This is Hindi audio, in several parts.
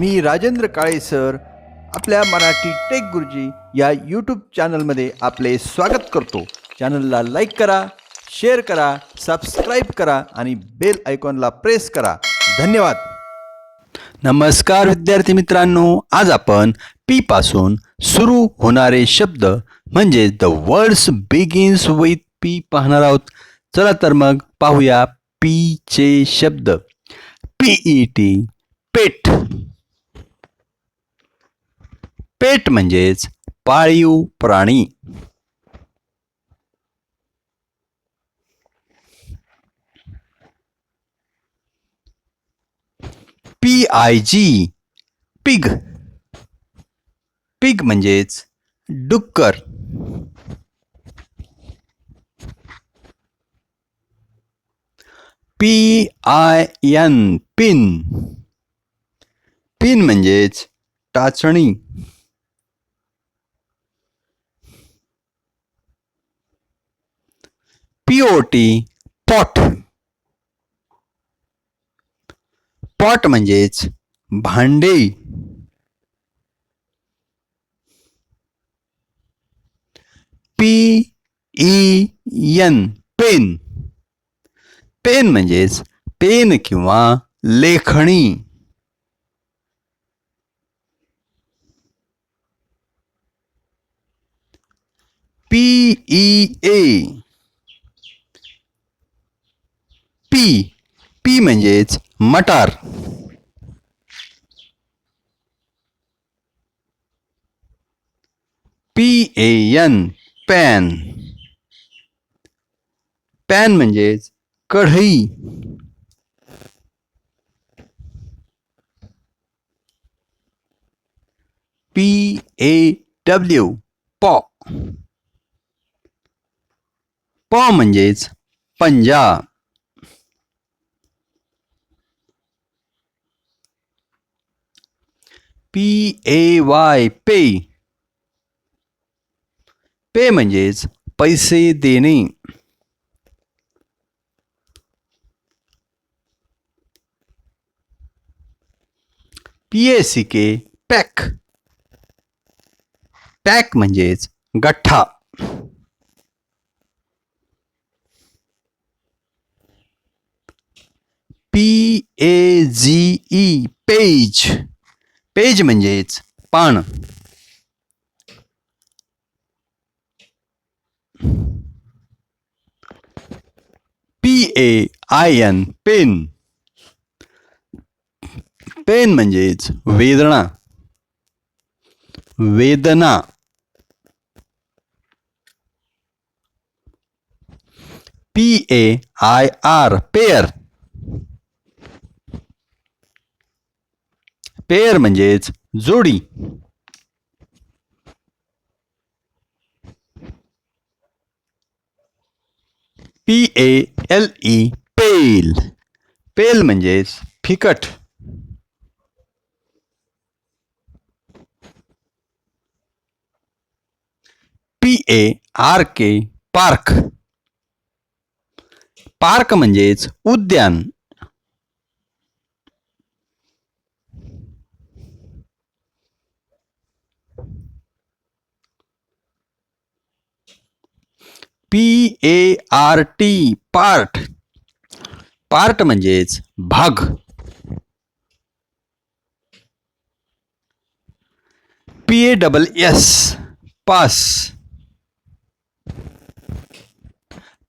मी राजेंद्र काळे सर आपल्या मराठी टेक गुरुजी या यूट्यूब चॅनलमध्ये आपले स्वागत करतो. चॅनलला लाईक करा शेअर करा सबस्क्राईब करा आणि बेल आयकॉनला प्रेस करा. धन्यवाद. नमस्कार विद्यार्थी मित्रांनो आज आपण पी पासून सुरू होणारे शब्द म्हणजे the words begins with P पाहणार आहोत. चला तर मग पाहूया पीचे शब्द. पी ई टी पेट. पेट म्हणजेच पाळीव प्राणी. P I G pig pig म्हणजेच डुक्कर. P I N pin pin म्हणजेच टाचणी. P O T pot pot म्हणजेच भांडे. P E N pen. Pen म्हणजेच पेन किंवा लेखणी. P E A pea pea म्हणजेच मटार. P A N pan pan म्हणजेच कढई. पी ए डब्ल्यू पॉ पॉ म्हणजेच पंजा. पी ए वाय पे पे म्हणजेच पैसे देणे. पी ए सी के पॅक पॅक म्हणजेच गठ्ठा. P A G E page page म्हणजेच पान. P A I N pain pain म्हणजेच वेदना. वेदना. P A I R pair pair म्हणजेच जोडी. P A L E pail. Pale म्हणजेच फिकट. P A R K park. Park म्हणजेच उद्यान. P A R T part. Part म्हणजेच भाग. P A double S pass.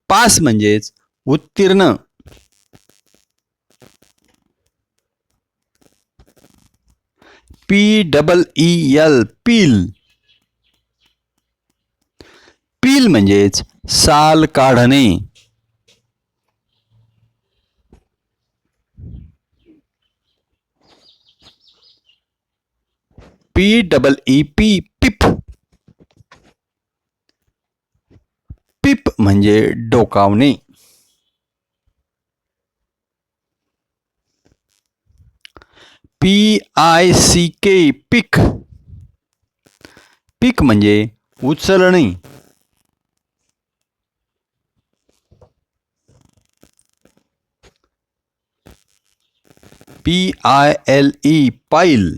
Pass म्हणजेच उत्तीर्ण. P double E L peel. Peel म्हणजेच साल काढणे P double E, P, peep. Peep म्हणजे डोकावणे। P I C K, pick. Pick म्हणजे उचलणे। P I L E pile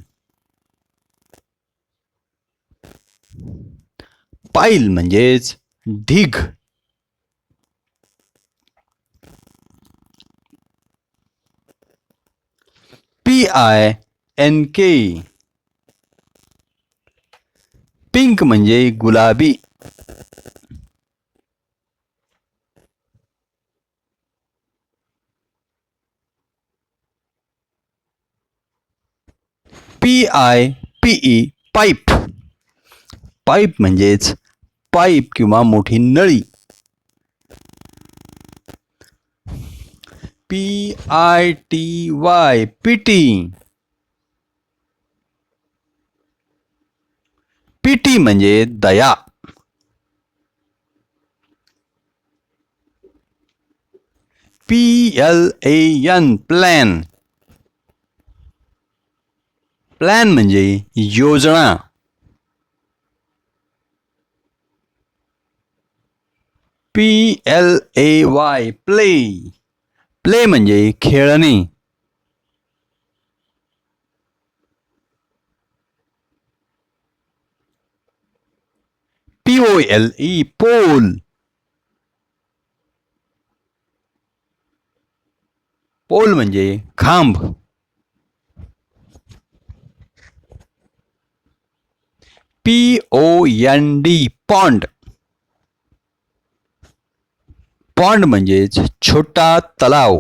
pile म्हणजेच ढीग. P I N K pink म्हणजे गुलाबी. P I P E pipe. Pipe म्हणजेच पाईप किंवा मोठी नळी. P I T Y pity pity म्हणजे दया. P L A N plan. Plan म्हणजे योजना. P L A Y play play म्हणजे खेळणे. पी ओ एल ई पोल पोल म्हणजे खांब. P O N D pond pond म्हणजेच छोटा तलाव.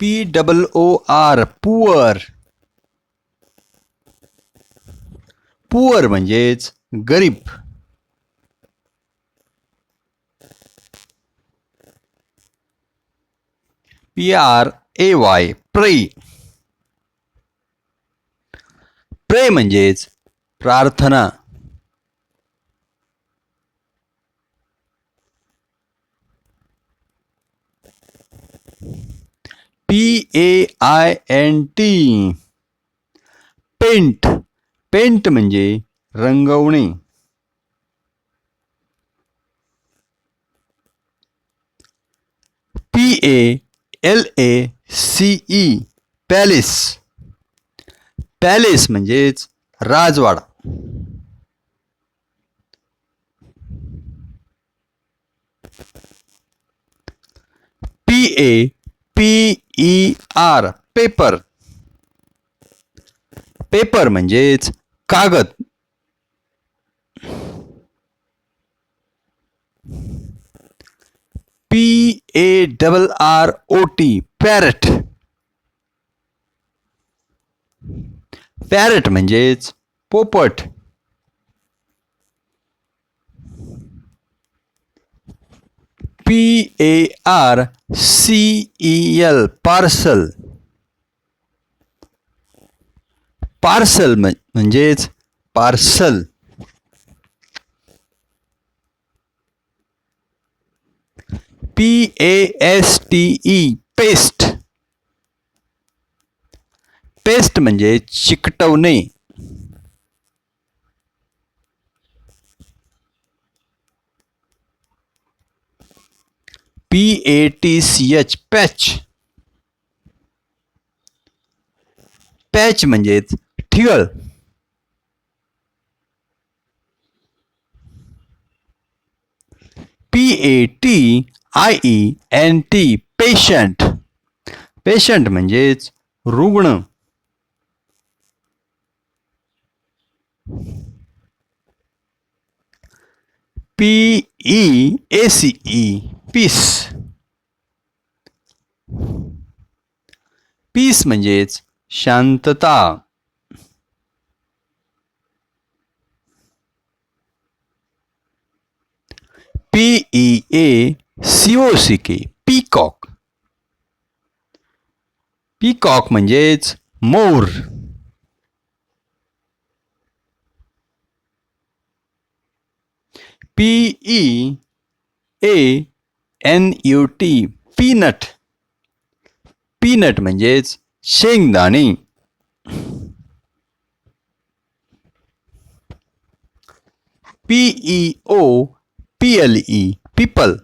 P double O R poor poor म्हणजेच गरीब. P R A Y pray. Pray म्हणजेच प्रार्थना. P A I N T paint paint म्हणजे रंगवणे. P A L A C E palace. Palace म्हणजेच राजवाडा. P A P E R paper. Paper म्हणजेच कागद. P A double R O T parrot parrot म्हणजेच पोपट. P A R C E L parcel parcel parcel P A S T E paste paste म्हणजे चिकटवणे. P A T C H patch patch म्हणजेच ठिगळ P A T I E N T patient patient म्हणजेच रुग्ण. P E A C E peace peace म्हणजेच शांतता. पी ई ए सी ओ के पीकॉक. पीकॉक म्हणजेच मोर. P E A N U T, peanut. Peanut म्हणजेच शेंगदाणे. P E O, P L E, people.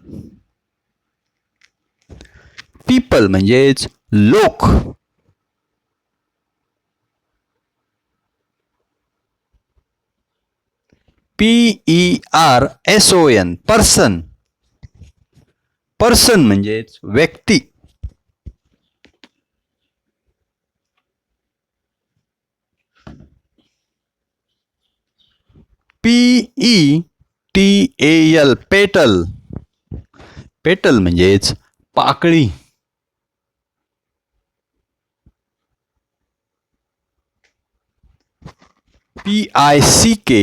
People म्हणजेच लोक. P E R S O N person person म्हणजेच व्यक्ती. P E T L petal petal म्हणजेच पाकळी. पी आई सी के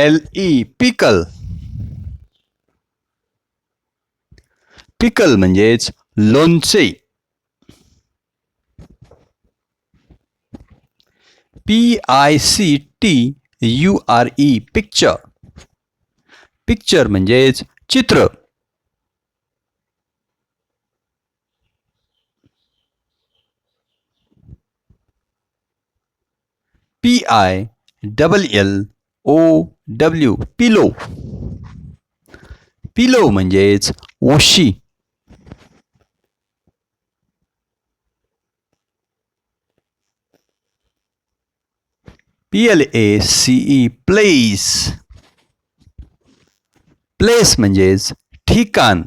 एल ई पिकल पिकल म्हणजेच लोणचे P I C T U R E picture picture म्हणजेच चित्र. P I double L O W pillow pillow म्हणजेच उशी. P L A C E place place म्हणजेच ठिकाण.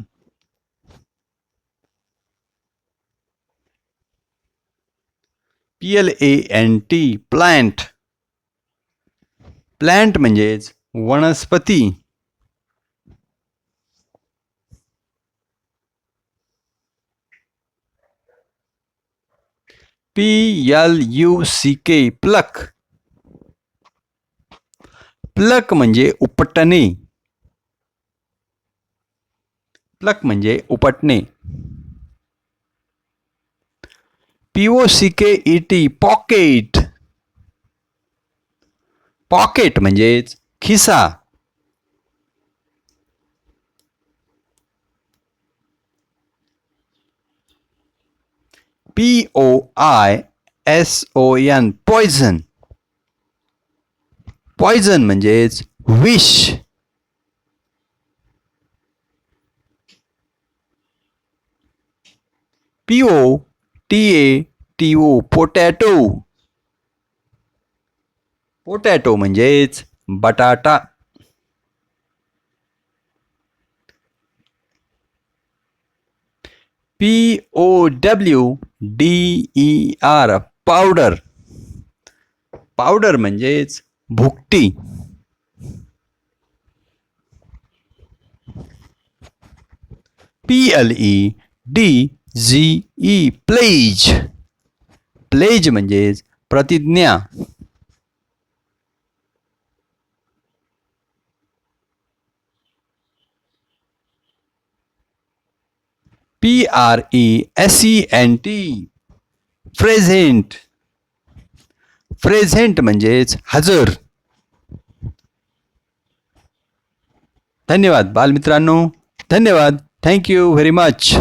P L A N T plant plant म्हणजेच वनस्पती. पी एल यू सी के प्लक. प्लक म्हणजे उपटणे. प्लक म्हणजे उपटणे. पीओ सी के ई टी पॉकेट. पॉकेट म्हणजेच खिसा. P O I S O N poison poison म्हणजेच विष. P O T A T O potato potato म्हणजेच बटाटा. P O W D E R powder powder म्हणजेच भुकटी. P L E D G E pledge pledge म्हणजेच प्रतिज्ञा. P R E S E N T present present म्हणजेच हजर. धन्यवाद बालमित्रांनो. धन्यवाद. Thank you very much